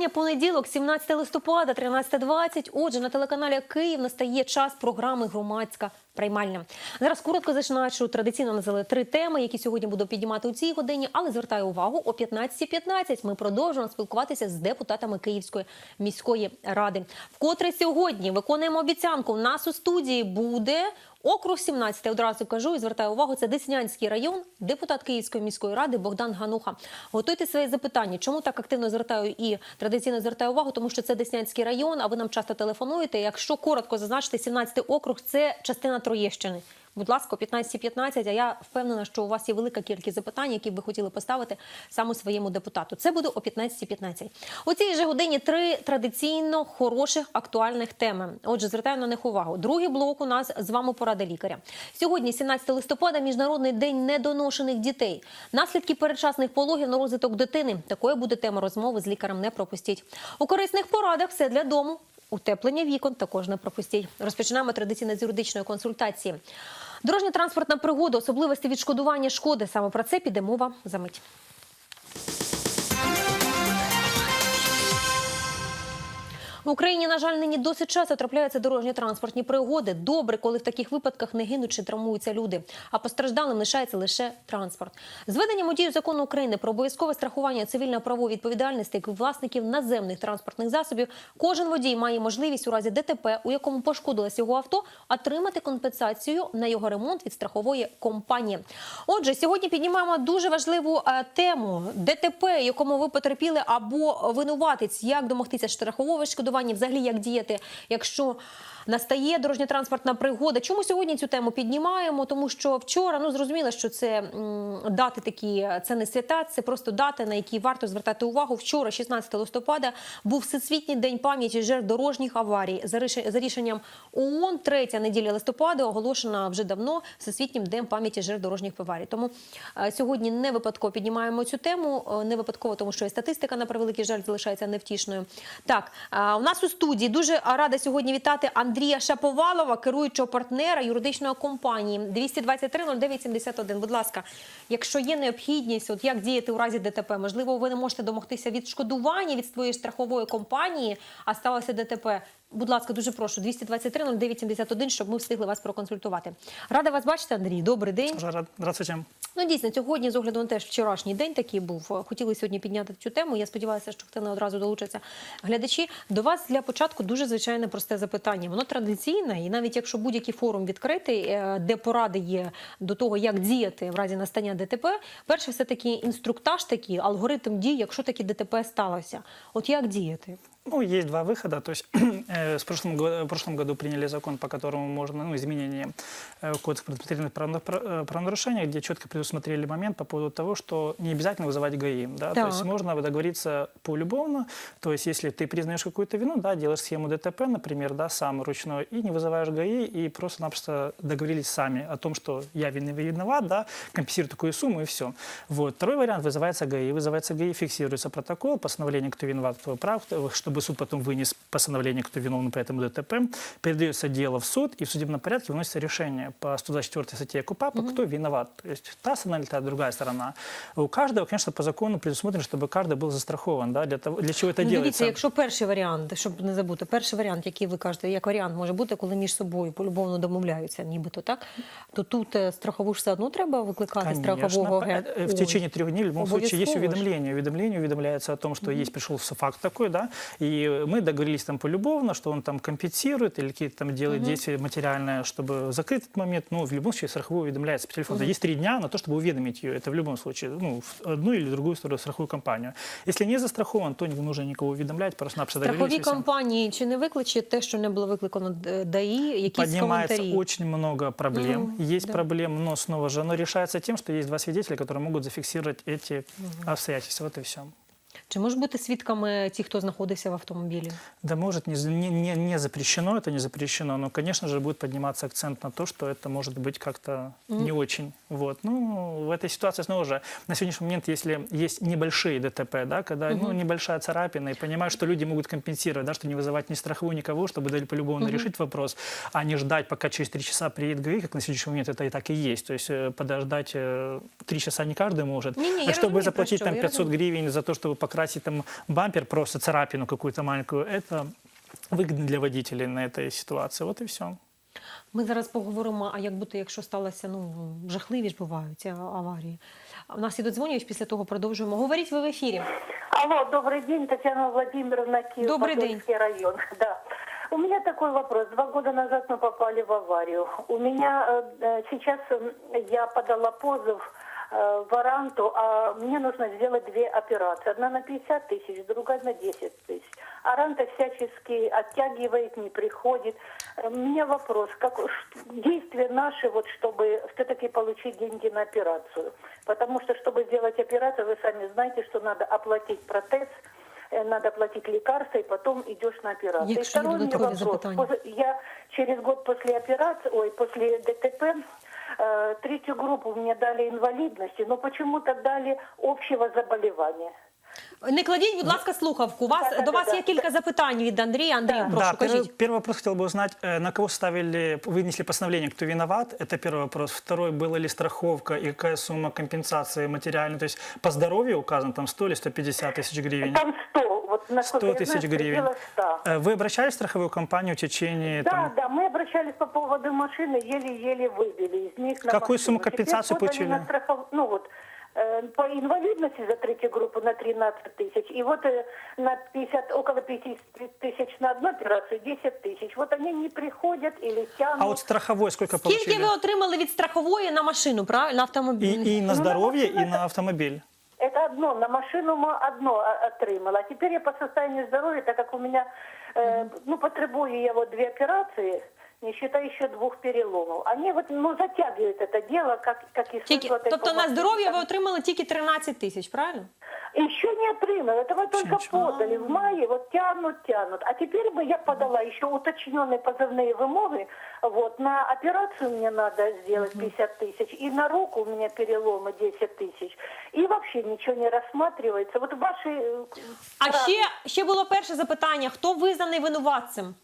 Вітання. Понеділок, 17 листопада, 13.20. Отже, на телеканалі Київ настає час програми Громадська приймальня. Зараз коротко зазначу. Традиційно назвали три теми, які сьогодні буду піднімати у цій годині, але звертаю увагу о 15.15 Ми продовжуємо спілкуватися з депутатами Київської міської ради. Вкотре сьогодні виконуємо обіцянку. У нас у студії буде Округ 17, одразу кажу і звертаю увагу, це Деснянський район, депутат Київської міської ради Богдан Гануха. Готуйте свої запитання. Чому так активно звертаю і традиційно звертаю увагу, тому що це Деснянський район, а ви нам часто телефонуєте. Якщо коротко зазначити, 17 округ це частина Троєщини. Будь ласка, 15.15, а я впевнена, що у вас є велика кількість запитань, які б ви хотіли поставити саме своєму депутату. Це буде о 15.15. У цій же годині три традиційно хороших актуальних теми. Отже, звертаю на них увагу. Другий блок у нас з вами порада лікаря. Сьогодні, 17 листопада, міжнародний день недоношених дітей. Наслідки передчасних пологів на розвиток дитини. Такою буде тема розмови з лікарем. Не пропустіть. У корисних порадах все для дому. Утеплення вікон також не пропустіть. Розпочинаємо традиційно з юридичної консультації. Дорожня транспортна пригода, особливості відшкодування шкоди. Саме про це піде мова за мить. В Україні, на жаль, нині досить часто трапляються дорожні транспортні пригоди. Добре, коли в таких випадках не гинуть чи травмуються люди, а постраждалим лишається лише транспорт. З введенням у дію закону України про обов'язкове страхування цивільно-правової відповідальності власників наземних транспортних засобів, кожен водій має можливість у разі ДТП, у якому пошкодилось його авто, отримати компенсацію на його ремонт від страхової компанії. Отже, сьогодні піднімаємо дуже важливу е, тему ДТП, якому ви потерпіли або винуватець, як домогтися страхового відшкодування, взагалі як діяти, якщо настає дорожньо-транспортна пригода. Чому сьогодні цю тему піднімаємо? Тому що вчора ну зрозуміло, що це дати такі, це не свята, це просто дати, на які варто звертати увагу. Вчора, 16 листопада, був всесвітній день пам'яті жертв дорожніх аварій. За рішенням ООН, третя неділя листопада оголошена вже давно всесвітнім днем пам'яті жертв дорожніх аварій. Тому е, сьогодні не випадково піднімаємо цю тему. е, Не випадково, тому що і статистика на превеликий жаль залишається невтішною. Так, у нас у студії дуже рада сьогодні вітати Андрія Шаповалова, керуючого партнера юридичної компанії 223-0971. Будь ласка, якщо є необхідність, от як діяти у разі ДТП, можливо, ви не можете домогтися відшкодування від своєї страхової компанії, а сталося ДТП. Будь ласка, дуже прошу 223 09 71, щоб ми встигли вас проконсультувати. Рада вас бачити, Андрій. Добрий день. Здравствуйте. Ну, дійсно, сьогодні, з огляду на те, що вчорашній день такий був, хотіли сьогодні підняти цю тему. Я сподіваюся, що активно одразу долучаться глядачі. До вас для початку дуже звичайне просте запитання. Воно традиційне, і навіть якщо будь-який форум відкритий, е, де поради є до того, як діяти в разі настання ДТП, перше все таки інструктаж такий, алгоритм дій, якщо таке ДТП сталося. От як діяти? Ну, есть два выхода. То есть э, с прошлым, в прошлом году приняли закон, по которому можно, ну, изменение э, в кодекс предусмотрительных право- пра- э, правонарушений, где четко предусмотрели момент по поводу того, что не обязательно вызывать ГАИ. Да? То есть можно договориться полюбовно. То есть если ты признаешь какую-то вину, да, делаешь схему ДТП, например, да, сам ручной, и не вызываешь ГАИ, и просто-напросто договорились сами о том, что я вин- виноват, да, компенсирую такую сумму, и все. Вот. Второй вариант вызывается ГАИ. Вызывается ГАИ, фиксируется протокол, постановление, кто виноват, кто прав, кто- чтобы суд потом вынес постановление, кто виновен по этому ДТП, передается дело в суд, и в судебном порядке выносится решение по 124 статье КУПАПа, кто виноват. То есть та сторона или та другая сторона. У каждого, конечно, по закону предусмотрено, чтобы каждый был застрахован. Да, для, того, для чего это Ну, делается. дивіться, якщо перший варіант, щоб не забути, перший варіант, який ви кажете, як варіант може бути, коли між собою полюбовно домовляються, нібито так, то тут е, страхову ж все одно треба викликати страхового по- агента. э, В течение трех дней в любом случае есть Обов'язково ж. уведомление. Уведомление уведомляется о том, что есть пришел факт такой, да, и мы договорились там полюбовно, что он там компенсирует или какие-то там делает действия материальные, чтобы закрыть этот момент. Ну, в любом случае страховой уведомляется по телефону. Есть три дня на то, чтобы уведомить ее. Это в любом случае, ну, в одну или другую сторону страховую компанию. Если не застрахован, то не нужно никого уведомлять, просто-напросто Страхові договорились. и всё. компанії чи не викличе те, що не було викликано Д- ДАІ, якісь Поднимается коментарі? очень много проблем. Мгм, есть да. проблем, но снова же оно решается тем, что есть два свидетеля, которые могут зафиксировать эти обстоятельства. Вот и все. Чи можуть бути свідками ті, хто знаходився в автомобілі? Да, может, не, за- не, не, не запрещено, это не запрещено, но, конечно же, будет подниматься акцент на то, что это может быть как-то не очень. Вот. Ну, в этой ситуации, снова же, на сегодняшний момент, если есть небольшие ДТП, да, когда ну, небольшая царапина, и понимают, что люди могут компенсировать, да, что не вызывать ни страховую, никого, чтобы дали полюбовно решить вопрос, а не ждать, пока через три часа приедет ГАИ, как на сегодняшний момент это и так и есть. То есть э, подождать э, три часа не каждый может. Не-не, а я чтобы разумею, про заплатить что, там я 500 разумею. гривен за то, чтобы покрасить покрасить там бампер, просто царапину какую-то маленькую, это выгодно для водителей на этой ситуации. Вот и все. Ми зараз поговоримо, а як бути, якщо сталося, ну, жахливі ж бувають а, аварії. А У нас є додзвонювач, після того продовжуємо. Говоріть ви в ефірі. Алло, добрый день, Татьяна Владимировна, Киев, Добрый Подольский район. Да. У меня такой вопрос. Два года назад мы попали в аварию. У меня э, э, сейчас э, я подала позыв э, в Аранту, а мне нужно сделать две операции. Одна на 50 тысяч, другая на 10 тысяч. Аранта всячески оттягивает, не приходит. Э, У меня вопрос, как действия наши, вот, чтобы все-таки получить деньги на операцию? Потому что, чтобы сделать операцию, вы сами знаете, что надо оплатить протез, э, надо оплатить лекарства, и потом идешь на операцию. Якщо и второй у меня додаткові вопрос. Я через год после операции, ой, после ДТП, третью группу мне дали инвалидности, но почему-то дали общего заболевания. Не кладіть, будь ласка, слухавку. У Вас, Да, да, до вас да, є да. кілька запитань від Андрія. Андрію, Да. прошу, да, первый, кажіть. первый вопрос хотел бы узнать, э, на кого ставили, вынесли постановление, кто виноват, это первый вопрос. Второй, была ли страховка и какая сумма компенсации материальной, то есть по здоровью указано, там 100 или 150 тысяч гривен? Там 100, вот насколько 100 я тысяч знаю, гривен. пределах 100. Э, Вы обращались в страховую компанию в течение... Да, там, да, мы обращались по поводу машины, еле-еле выбили из них на Какую машину. сумму Теперь компенсации подали получили? На страхов... Ну вот, э, по инвалидности за третью группу на 13 тысяч, и вот э, на 50, около 50 тысяч на одну операцию 10 тысяч. Вот они не приходят или тянут. А вот страховой сколько Скільки получили? ви отримали від страхової на машину, правильно? На автомобіль? И, и на Ну, здоровье, и на- на автомобиль. Это одно, на машину мы одно а- отримала. А теперь я по состоянию здоровья, так как у меня, э, ну, потребую я вот две операции, не считая еще двух переломов. Они вот, ну, затягивают это дело, как, как и Тільки, с выплатой тобто на по здоров'я ви машине. отримали тільки 13 тисяч, правильно? Еще не отримали, это мы только ничего. подали в мае, вот тянут, тянут. А теперь бы я подала еще уточненные позывные вымоги, вот, на операцию мне надо сделать 50 тысяч, и на руку у меня переломы 10 тысяч, и вообще ничего не рассматривается. Вот ваши... э, А правда, ще, ще було перше запитання: хто визнаний винуватцем?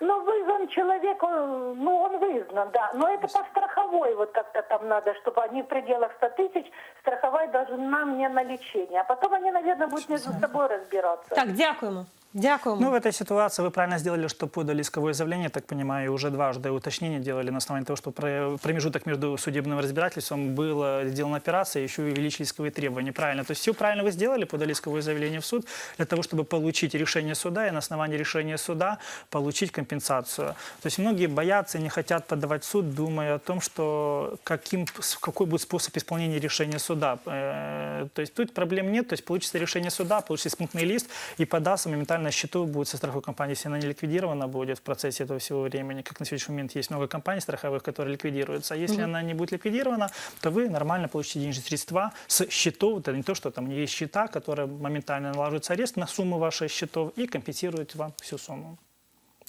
Ну, вызван человек, он, ну, он вызнан, да. Но это по страховой вот как-то там надо, чтобы они в пределах 100 тысяч страховая должна мне на лечение. А потом они, наверное, будут между собой разбираться. Так, дякуємо. Дякуємо. Ну, в этой ситуации вы правильно сделали, что подали исковое заявление, так понимаю, уже дважды уточнение делали на основании того, что про- промежуток между судебным разбирательством была сделана операция, еще и увеличили исковые требования. Правильно. То есть все правильно вы сделали, подали исковое заявление в суд для того, чтобы получить решение суда и на основании решения суда получить компенсацию. То есть многие боятся и не хотят подавать в суд, думая о том, что каким, какой будет способ исполнения решения суда. Э, То есть тут проблем нет, то есть получится решение суда, получится исполнительный лист и подастся моментально на счету будет со страховой компанией, если она не ликвидирована будет в процессе этого всего времени, как на сегодняшний момент есть много компаний страховых, которые ликвидируются. А если она не будет ликвидирована, то вы нормально получите денежные средства с счетов, это не то, что там есть счета, которые моментально налаживается арест на сумму ваших счетов и компенсируют вам всю сумму.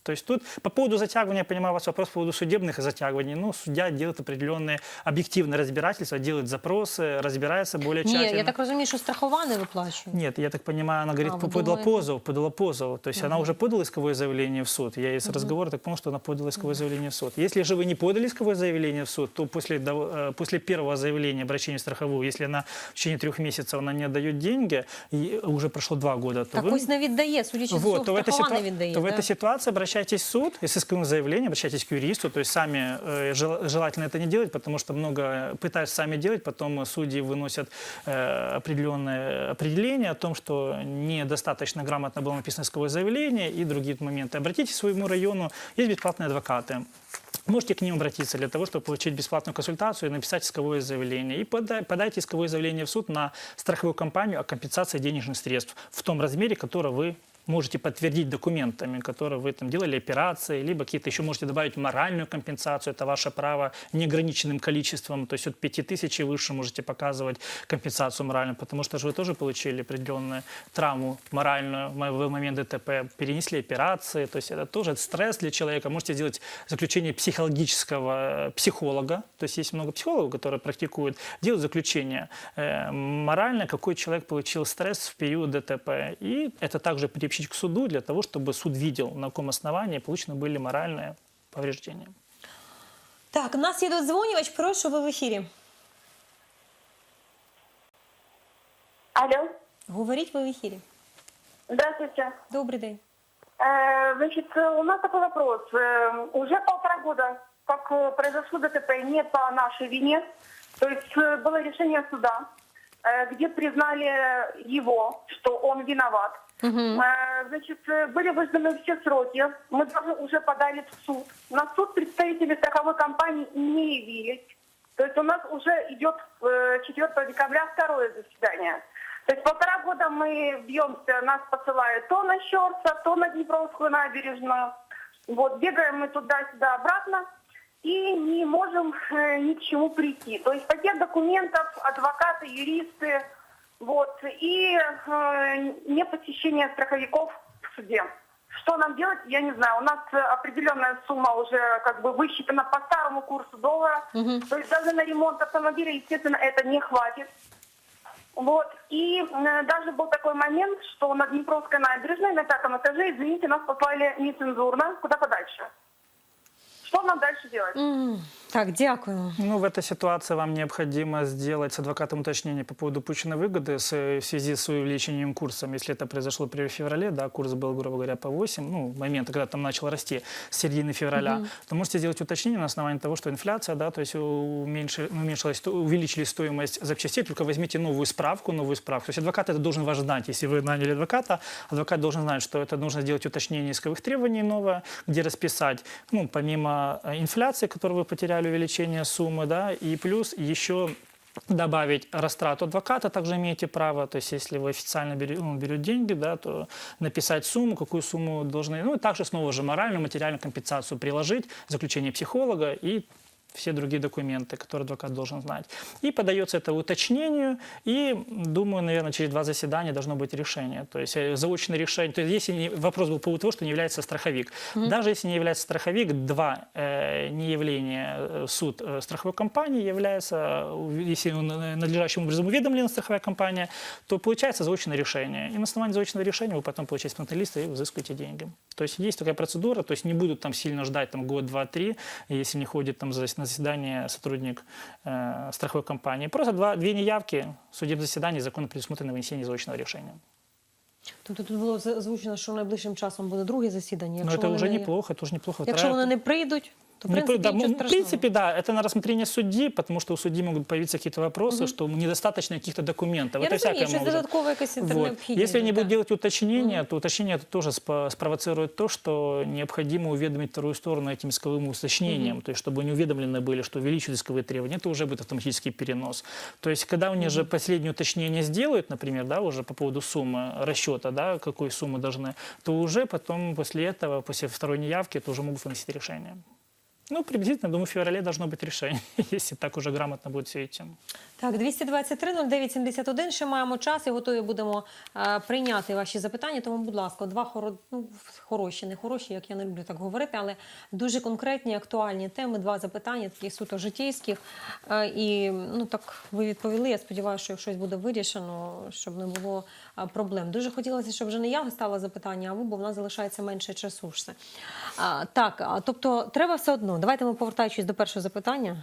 То есть тут по поводу затягивания, я понимаю вас вопрос по поводу судебных затягиваний. Ну, судья делает определенные объективные разбирательства, делает запросы, разбирается более Ні, тщательно. я так розумію, що страхова не виплачує. Нет, я так понимаю, она говорит, А, вы подала думаете? позов, подала позов. То есть она уже подала исковое заявление в суд. Я из разговора так понял, что она подала исковое заявление в суд. Если же вы не подали исковое заявление в суд, то после, дов- э, после первого заявления обращения в страховую, если она в течение трех месяцев она не отдает деньги, и уже прошло два года, то Так вы... ось не віддає, судячи з Вот, цього, то в, этой страхова не ситуа- віддає. то в да? этой ситуации обращайтесь в суд, и с исковым заявлением, обращайтесь к юристу, то есть сами э, жел- желательно это не делать, потому что много пытаются сами делать, потом судьи выносят э, определенное определение о том, что недостаточно грамотно было написано исковое заявление и другие моменты. Обратитесь к своему району, есть бесплатные адвокаты. Можете к ним обратиться для того, чтобы получить бесплатную консультацию и написать исковое заявление. И пода- подайте исковое заявление в суд на страховую компанию о компенсации денежных средств в том размере, который вы можете подтвердить документами, которые вы там делали операции, либо какие-то еще можете добавить моральную компенсацию, это ваше право неограниченным количеством, то есть от 5000 и выше можете показывать компенсацию моральную, потому что же вы тоже получили определенную травму моральную в момент ДТП, перенесли операции, то есть это тоже стресс для человека. Можете сделать заключение психологического э, психолога, то есть есть много психологов, которые практикуют, делают заключение э, морально, какой человек получил стресс в период ДТП. И это также приобщить к суду для того, чтобы суд видел, на каком основании получены были моральные повреждения. Так, у нас є додзвонювач, прошу ви в ефірі. Алло, Говоріть ви в ефірі. Здравствуйте. Добрий день. Э, Значит, э, у нас такой вопрос. Э, Уже полтора года, как э, произошло ДТП, не по нашей вине. То есть э, было решение суда, э, где признали его, что он виноват. Э, Значит, э, были выжданы все сроки. Мы даже уже подали в суд. На суд представители страховой компании не явились. То есть у нас уже идет э, 4 декабря второе заседание. То есть полтора года мы бьемся, нас посылают то на Щерса, то на Днепровскую набережную. Вот, бегаем мы туда-сюда обратно и не можем э, ни к чему прийти. То есть пакет документов, адвокаты, юристы, вот, и э, не посещение страховиков в суде. Что нам делать, я не знаю. У нас определенная сумма уже как бы высчитана по старому курсу доллара. То есть даже на ремонт автомобиля, естественно, это не хватит. Вот. И э, даже был такой момент, что на Днепровской набережной на пятом этаже, извините, нас послали нецензурно, куда подальше. Что нам дальше делать? М, Так, дякую. Ну, в этой ситуации вам необходимо сделать с адвокатом уточнение по поводу упущенной выгоды э, в связи с увеличением курсом. Если это произошло при феврале, да, курс был, грубо говоря, по 8, ну, момента, когда там начал расти с середины февраля, то можете сделать уточнение на основании того, что инфляция, да, то есть уменьши- уменьшилась, то- увеличили стоимость запчастей, только возьмите новую справку, новую справку. То есть адвокат это должен ваш знать. Если вы наняли адвоката, адвокат должен знать, что это нужно сделать уточнение исковых требований новое, где расписать, ну, помимо э, инфляции, которую вы потеряли, увеличение суммы, да, и плюс еще добавить растрату адвоката, также имеете право, то есть если вы официально берете, ну, берете деньги, да, то написать сумму, какую сумму должны, ну и также снова же моральную, материальную компенсацию приложить, заключение психолога и все другие документы, которые адвокат должен знать. И подается это уточнению, и, думаю, наверное, через два заседания должно быть решение. То есть э, заочное решение. То есть если не- вопрос был по поводу того, что не является страховик. Даже если не является страховик, два э, неявления э, суд э, страховой компании является, э, если он надлежащим образом уведомлена страховая компания, то получается заочное решение. И на основании заочного решения вы потом получаете спонталиста и взыскиваете деньги. То есть есть такая процедура, то есть не будут там сильно ждать там, год, два, три, если не ходит там за- на заседание сотрудник э, страховой компании. Просто два, две неявки в судебном заседании законно предусмотрено вынесение заочного решения. Тобто тут було за- озвучено, що найближчим часом буде друге засідання. Но Якщо это вони уже не- неплохо, это уже неплохо. Якщо Вторая- вони не прийдуть, то в Не принципі по- да, нічого ну, в страшного. принципе, да, это на рассмотрение судьи, потому что у судьи могут появиться какие-то вопросы, что недостаточно каких-то документов. Я это розумію, всякое щось может. додаткове якесь Вот. необхідне. Если они так. будут делать уточнения, то уточнение это тоже спо- спровоцирует то, что необходимо уведомить вторую сторону этим исковым уточнением, то есть чтобы они уведомлены были, что увеличились исковые требования, это уже будет автоматический перенос. То есть когда они же последнее уточнение сделают, например, да, уже по поводу суммы расчета, да, какой суммы должны, то уже потом после этого, после второй неявки, это уже могут выносить решение. Ну, приблизительно, думаю, в феврале должно быть решение, если так уже грамотно будет все идти. Так, 223 09 71, ще маємо час і готові будемо е, прийняти ваші запитання. Тому, будь ласка, два хоро... ну, хороші, не хороші, як я не люблю так говорити, але дуже конкретні, актуальні теми, два запитання, таких суто житейських. Е, і ну так ви відповіли. Я сподіваюся, що щось буде вирішено, щоб не було е, проблем. Дуже хотілося, щоб вже не я ставила запитання, а ви, бо в нас залишається менше часу. все. А, так, а, тобто треба все одно. Давайте ми повертаючись до першого запитання.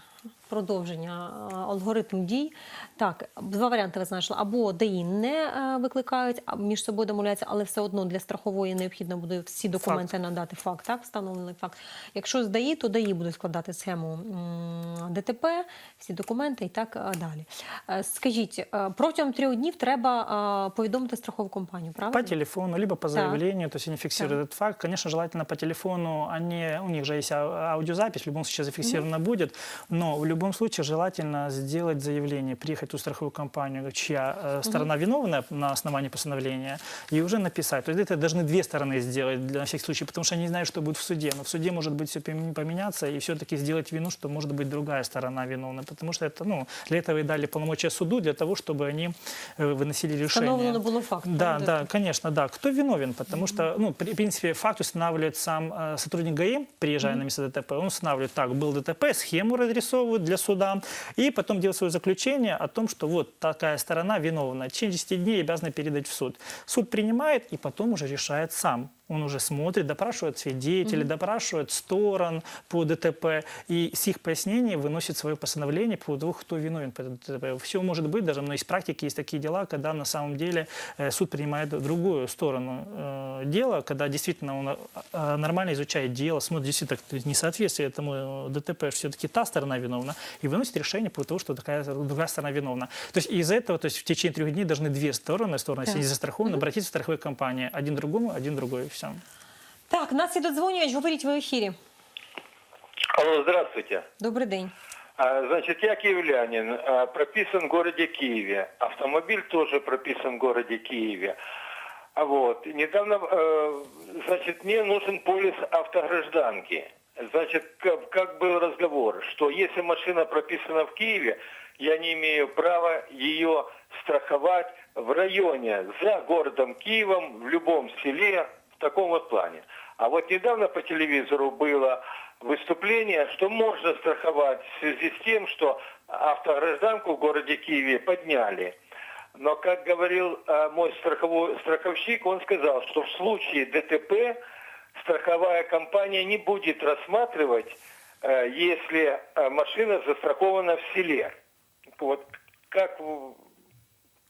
Продовження алгоритм дій. Так, два варіанти ви знайшли. Або ДАІ не е, викликають, а між собою домовляються, але все одно для страхової необхідно буде всі документи надати. Факт, так, встановлений факт. Якщо з ДАІ, то ДАІ буде складати схему ДТП, всі документи і так далі. Е, Скажіть, е, протягом трьох днів треба е, повідомити страхову компанію, правильно? По телефону, либо по заявлению, то есть они фиксируют этот факт. Конечно, желательно по телефону, они, у них же есть ау- аудиозапись, в любом случае зафиксировано будет, но в любом случае желательно сделать заявление, приехать в ту страховую компанию, чья э, сторона виновна на основании постановления, и уже написать. То есть это должны две стороны сделать для всякий случай, потому что они знают, что будет в суде. Но в суде может быть все поменяться, и все-таки сделать вину, что может быть другая сторона виновна, потому что это, ну, для этого и дали полномочия суду, для того, чтобы они э, выносили решение. Встановлено було факт. Да, правда? да, конечно, да. Кто виновен? Потому что, ну, в принципе, факт устанавливает сам э, сотрудник ГАИ, приезжая на место ДТП. Он устанавливает, так, был ДТП, схему разрисовывает для суда, и потом делать свое заключение о том, что вот такая сторона виновна. Через 10 дней обязаны передать в суд. Суд принимает и потом уже решает сам Он уже смотрит, допрашивает свидетелей, допрашивает сторон по ДТП, и с их пояснений выносит свое постановление по того, кто виновен по ДТП. Все может быть, даже но из практики есть такие дела, когда на самом деле э, суд принимает другую сторону э, дела, когда действительно он э, нормально изучает дело, смотрит действительно несоответствие этому ДТП, все-таки та сторона виновна, и выносит решение по того, что такая другая сторона виновна. То есть из этого, то есть в течение трех дней должны две стороны, сторона, если Так. не застрахованы, обратиться в страховые компании. Один другому, один другой, все. Так, нас і додзвонюють, говоріть ви в ефірі. Алло, здравствуйте. Добрий день. Значит, я киевлянин, прописан в городе Киеве. Автомобиль тоже прописан в городе Киеве. Вот. Недавно, э, значит, мне нужен полис автогражданки. Значит, как, как был разговор, что если машина прописана в Киеве, я не имею права ее страховать в районе за городом Киевом, в любом селе, в таком вот плане. А вот недавно по телевизору было выступление, что можно страховать в связи с тем, что автогражданку в городе Киеве подняли. Но, как говорил э, мой страховой, страховщик, он сказал, что в случае ДТП страховая компания не будет рассматривать, э, если э, машина застрахована в селе. Вот как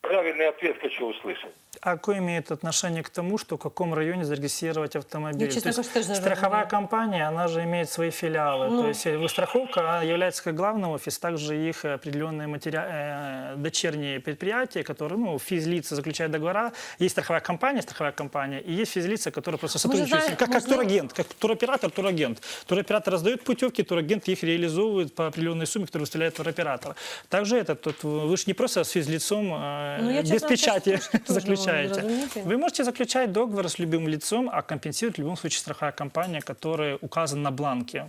правильный ответ хочу услышать. А какое имеет отношение к тому, что в каком районе зарегистрировать автомобиль? Я, честно То есть страховая разумею. компания, она же имеет свои филиалы. Ну. То есть э, страховка она является как главный офис, также их определенные матери- э, дочерние предприятия, которые, ну, физлица заключают договора. Есть страховая компания, страховая компания, и есть физлица, которые просто Мы же сотрудничают с знаем- как, как знаем- турагент, как туроператор, турагент. Туроператор раздает путевки, турагент их реализовывает по определенной сумме, которую выставляет туроператор. Также это, тут вы же не просто с физлицом э, Ну, без честно, печати можу заключаете. зрозуміти. Вы можете заключать договор с любым лицом, а компенсирует в любом случае страховая компания, которая указана на бланке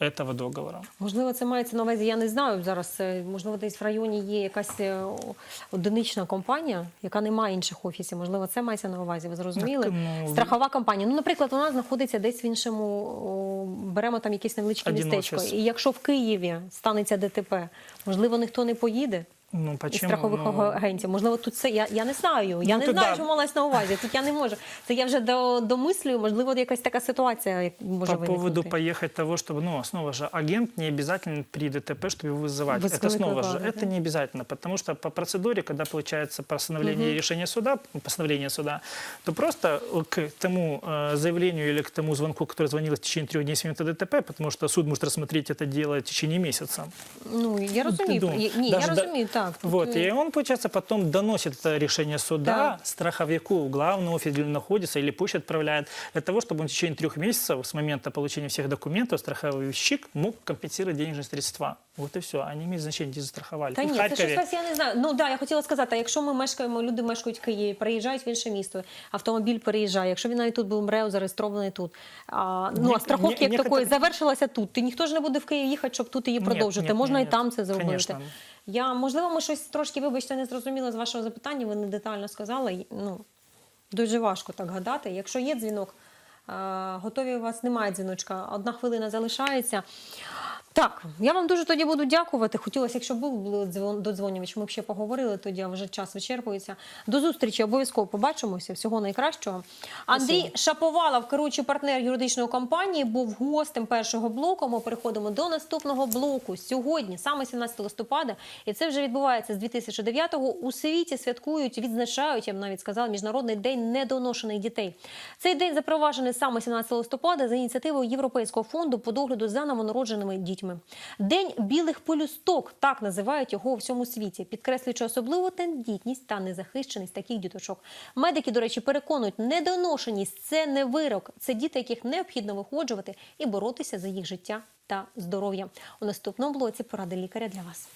этого договора. Можливо, це мається на увазі. Я не знаю зараз. е, Можливо, десь в районі є якась е, о- одинична компанія, яка не має інших офісів. Можливо, це мається на увазі. Ви зрозуміли? Так, ну, Страхова компанія. Ну, наприклад, вона знаходиться десь в іншому. о, Беремо там якесь невеличке Один містечко. офіс. І якщо в Києві станеться ДТП, можливо, ніхто не поїде. Ну, із почему? страхових Ну, агентів. Можливо, тут це я, я не знаю. Я Ну, не то знаю, да. що малась на увазі. Тут я не можу. Це я вже до, домислюю. Можливо, якась така ситуація як може по поводу виникнути. поехать того, чтобы, ну, снова же, агент не обязательно при ДТП, чтобы его вызывать. Вызывать это снова же, вызывать, это да? не обязательно, потому что по процедуре, когда получается постановление решения суда, постановление суда, то просто к тому э, заявлению или к тому звонку, который звонил в течение трех дней с момента ДТП, потому что суд может рассмотреть это дело в течение месяца. Ну я розумію. думаю, Ні, я даже да- розумію, так. Тут, Вот, е, и он, получается, потом доносит это решение суда Да. страховику в главный офис, где он находится, или пусть отправляет, для того, чтобы он в течение трех месяцев с момента получения всех документов страховщик мог компенсировать денежные средства. Вот и все. Они имеют значение, где застраховали. Та И в ні, це Харькове. щось я не знаю. Ну да, я хотіла сказати, а якщо ми мешкаємо, люди мешкають в Києві, переїжджають в інше місто, автомобіль переїжджає. Якщо він навіть тут був МРЕО, зареєстрований тут. А, ну Ні- а страховки ні- як такої некотор- завершилася тут. Ти ніхто ж не буде в Київ їхати, щоб тут її Ні, продовжити. ні, Можна ні, і ні. там це зробити. Конечно. Я можливо, ми щось трошки, вибачте, не зрозуміли з вашого запитання. Ви не детально сказали. Ну дуже важко так гадати. Якщо є дзвінок, готові у вас немає дзвіночка. Одна хвилина залишається. Так, я вам дуже тоді буду дякувати. Хотілося, якщо був дзвон- додзвонювач, ми б ще поговорили, тоді вже час вичерпується. До зустрічі, обов'язково побачимося. Всього найкращого. Андрій Шаповалов, керуючий партнер юридичної компанії, був гостем першого блоку. Ми переходимо до наступного блоку. Сьогодні, саме 17 листопада, і це вже відбувається з 2009-го. У світі святкують, відзначають, я б навіть сказала, міжнародний день недоношених дітей. Цей день запроваджений саме 17 листопада за ініціативою Європейського фонду по догляду за новонародженими дітьми. День білих полюсток так називають його у всьому світі, підкреслюючи особливу тендітність та незахищеність таких діточок. Медики, до речі, переконують, недоношеність це не вирок, це діти, яких необхідно виходжувати і боротися за їх життя та здоров'я. У наступному блоці поради лікаря для вас.